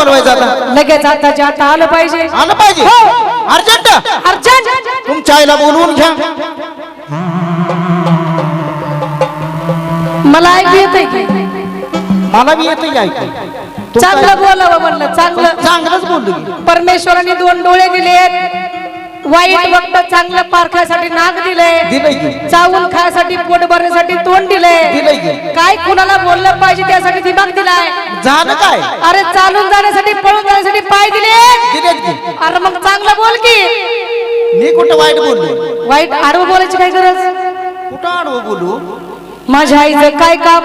बोलवायचं आता? लगेच आता जाता आलं पाहिजे. आलं पाहिजे? हो. अर्जंट? अर्जंट. तुमच्या आईला बोलवून घ्या. मला ऐकू येतंय की? मला बी येतं ऐकू. चांगलं बोलावं म्हणलं चांगलं. चांगलंच बोललो. परमेश्वराने दोन डोळे दिलेत. वाईट वक्त चांगलं पारखासाठी नाक दिले. दिलंय चावून खायसाठी पोट भरण्यासाठी तोंड दिले. दिलंय काय कुणाला बोललं पाहिजे त्यासाठी दिमाग दिलाय. झालं काय? अरे चालून जाण्यासाठी पळून जाण्यासाठी पाय दिले. अरे मग चांगलं बोल की. मी कुठं वाईट बोललो वाईट आडवं बोलायची काय गरज? कुठं आडवं बोलू? माझ्या आईचं काय काम?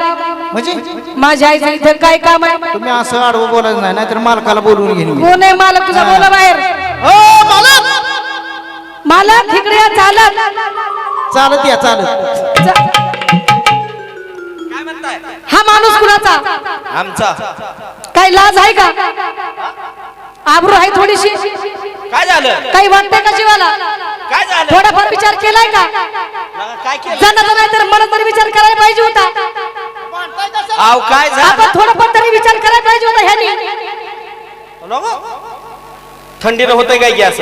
म्हणजे? माझ्या आईचं इथं काय काम आहे? तुम्ही असं आडवं बोलायचं नाही नाहीतर मालकाला बोलवून घेईन मी. कोण आहे मालक तुझा बोला बाहेर. मालक इकडे या, चालक चालत या चालत. हा माणूस कुणाचा? आमचा. काही लाज आहे का? आबरू आहे थोडीशी. काय झालं? काही वाटतंय का जीवाला? काय झालं? थोडाफार विचार केलाय का? काय केलं? नाही तर मला तरी विचार करायला पाहिजे होता. आव काय झालं? आपण थोडाफार तरी विचार करायला पाहिजे होता ह्यानी. थंडीनं होतंय काय गॅस?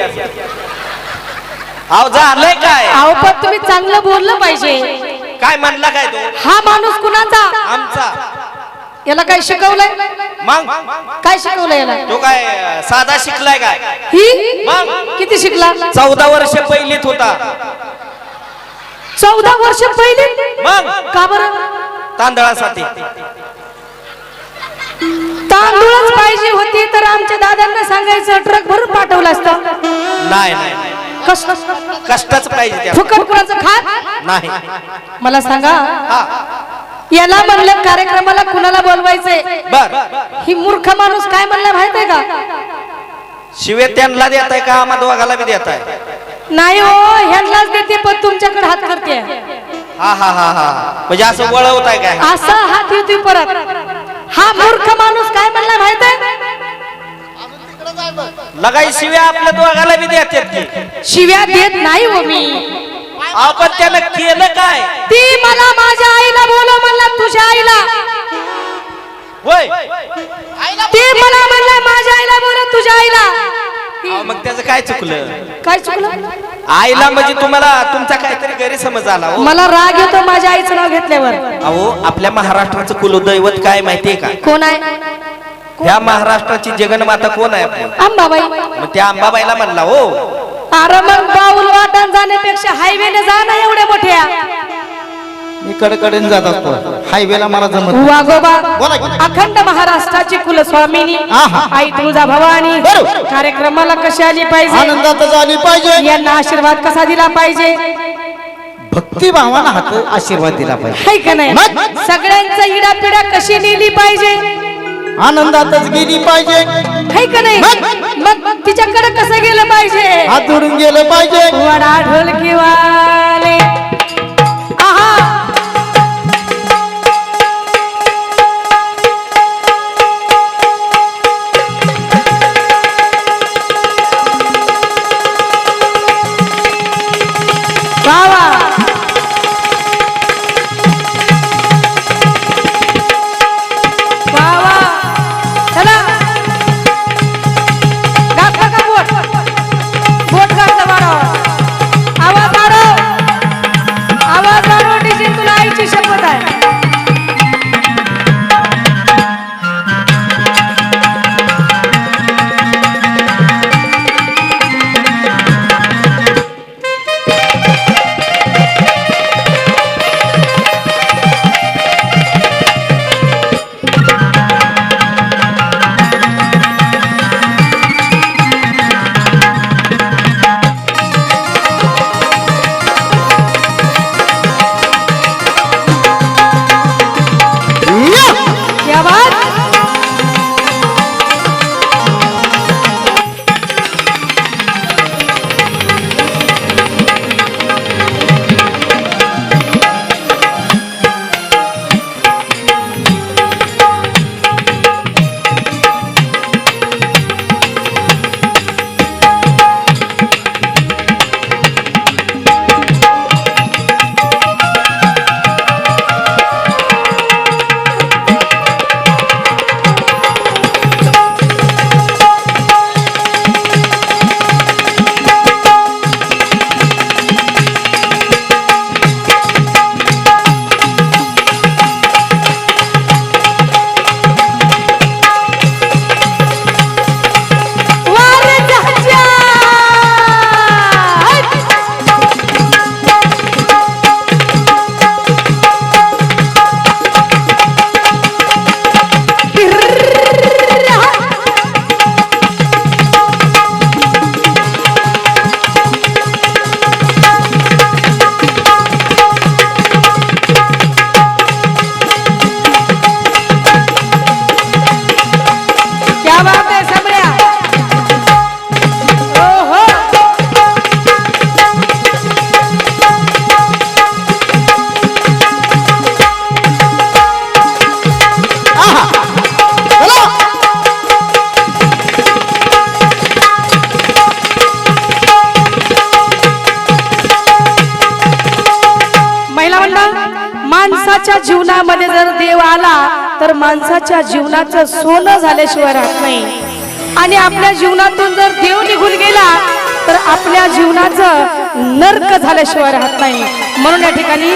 आव झालंय काय? अहो पण तुम्ही चांगलं बोललं पाहिजे. काय म्हणला काय तो? हा माणूस कुणाचा? आमचा. याला काय शिकवलंय? मग? काय शिकवलंय याला? तो काय अं, साधा शिकलाय काय? ही? मग? किती शिकला? चौदा वर्ष पहिलीत होता. चौदा वर्ष पहिली मग? का बरं? तांदळासाठी. तांदूळच पाहिजे होती तर आमच्या दादांना सांगायचं ट्रक भरून पाठवलं असतं. नाही नाही. कष्ट कष्टच पाहिजे त्या फुकट कुणाचं खात? नाही. मला सांगा. याला म्हणलं कार्यक्रमाला कुणाला बोलवायचंय? बर. ही मूर्ख माणूस काय म्हणलं माहितीये का? शिवे त्यांना देताय का? आम्हा दोघाला बी देताय. नाही हो ह्यांनाच देते पण तुमच्याकडे हात करते. हा हा हा हा. म्हणजे असं वळवताय काय? असा हात येतोय परत. हा मूर्ख माणूस काय म्हणला माहितीये? लगाई शिव्या आपल्या दोघाला बी देतात की. शिव्या देत नाही हो मी. आपण त्यानं केलं काय? ती मला माझ्या आईला बोलव म्हणला तुझ्या आईला. होय. ती मला म्हणला माझ्या आईला बोलव तुझ्या आईला. अहो, मग त्याचं काय चुकलं? काय चुकलं? आईला म्हणजे तुम्हाला तुमचा काहीतरी गैरसमज आला हो. मला राग येतो माझ्या आईचं नाव घेतल्यावर. अहो आपल्या महाराष्ट्राचं कुलदैवत काय माहितीये का? कोण आहे? ह्या महाराष्ट्राची जगन्माता कोण आहे आपली? अंबाबाई. मग त्या अंबाबाईला म्हणला हो. अरे मग बाऊल वाटण जाण्यापेक्षा हायवेने जा ना एवढ्या मोठ्या मी कडकडीने जात असतो. हायवेला मला जमत नाही. वागोबा बोला की. अखंड महाराष्ट्राची कुलस्वामिनी आहा. आई तुळजा भवानी. बरोबर. कार्यक्रमाला कशी आली पाहिजे? आनंदात झाली पाहिजे. यांना आशीर्वाद कसा दिला पाहिजे? भक्ती भावानं हात आशीर्वाद दिला पाहिजे. हाय का नाही? मग? सगळ्यांचा इडापिडा कशी नेली पाहिजे? आनंदातच गेली पाहिजे. हाय का नाही? मग? मग तिच्याकडे कसं गेलं पाहिजे? हात जोडून गेलं पाहिजे. वडा ढोलकी वाले माणसाच्या जीवनाचं सोनं झाल्याशिवाय राहत नाही. आणि आपल्या जीवनातून जर देव निघून गेला तर आपल्या जीवनाचं नर्क झाल्याशिवाय राहत नाही. म्हणून या ठिकाणी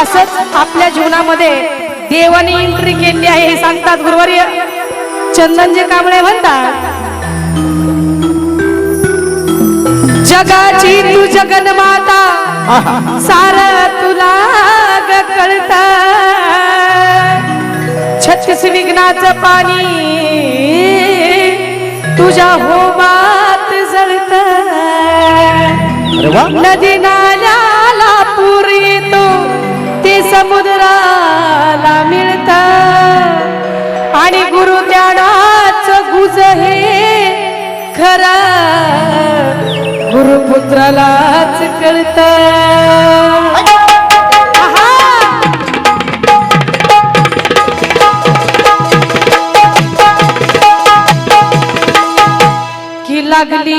असंच आपल्या जीवनामध्ये देवाने एंट्री केली आहे हे सांगतात गुरुवारी चंदनजी कांबळे म्हणतात जगाची तू जगन्माता सार तुला कळत. विघ्नाचं पाणी. तुझ्या होमात जळत. नदी नाल्याला पूर येतो. ते समुद्राला मिळत. आणि गुरु ज्ञानाचं गुज हे खरं. गुरुपुत्रालाच कळत.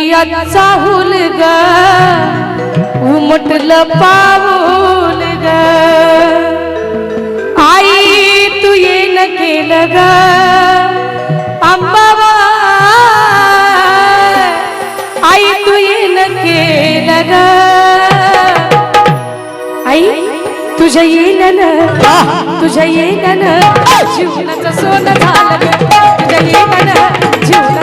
याचा चाहूल ग उमटलं पाऊल ग. आई तू येन केलं ग. अंबाबा आई तू येन केलं ग. आई तुझ्या येणं तुझ्या येणं जीवनाचं सोनं झालं. तुझ्या येणं जीवन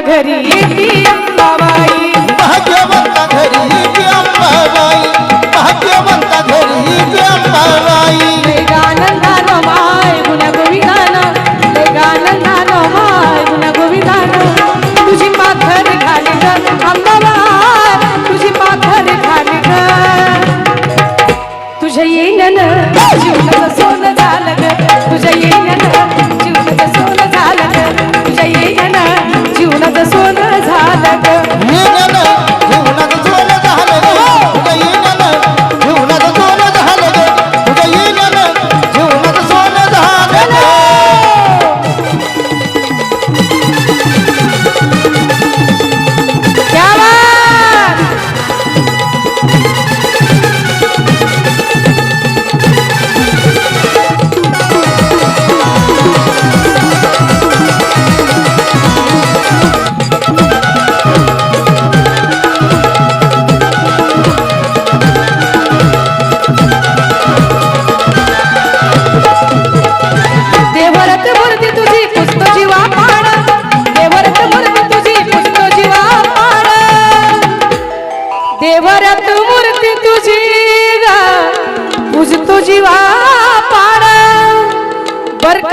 घरी. येती अंबाबाई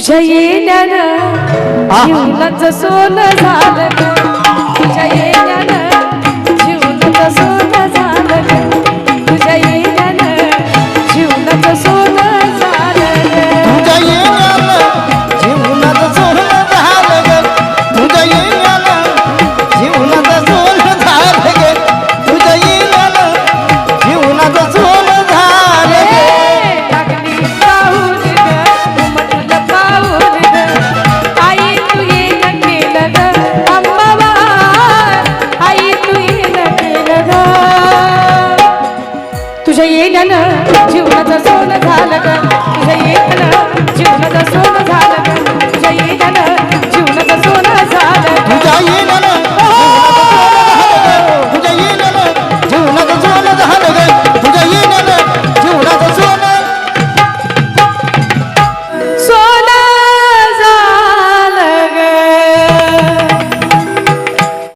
तुझ्या येण्यानं जीवनाचं सोनं झालं तुझ्या येण्यानं जीवनाचं सोनं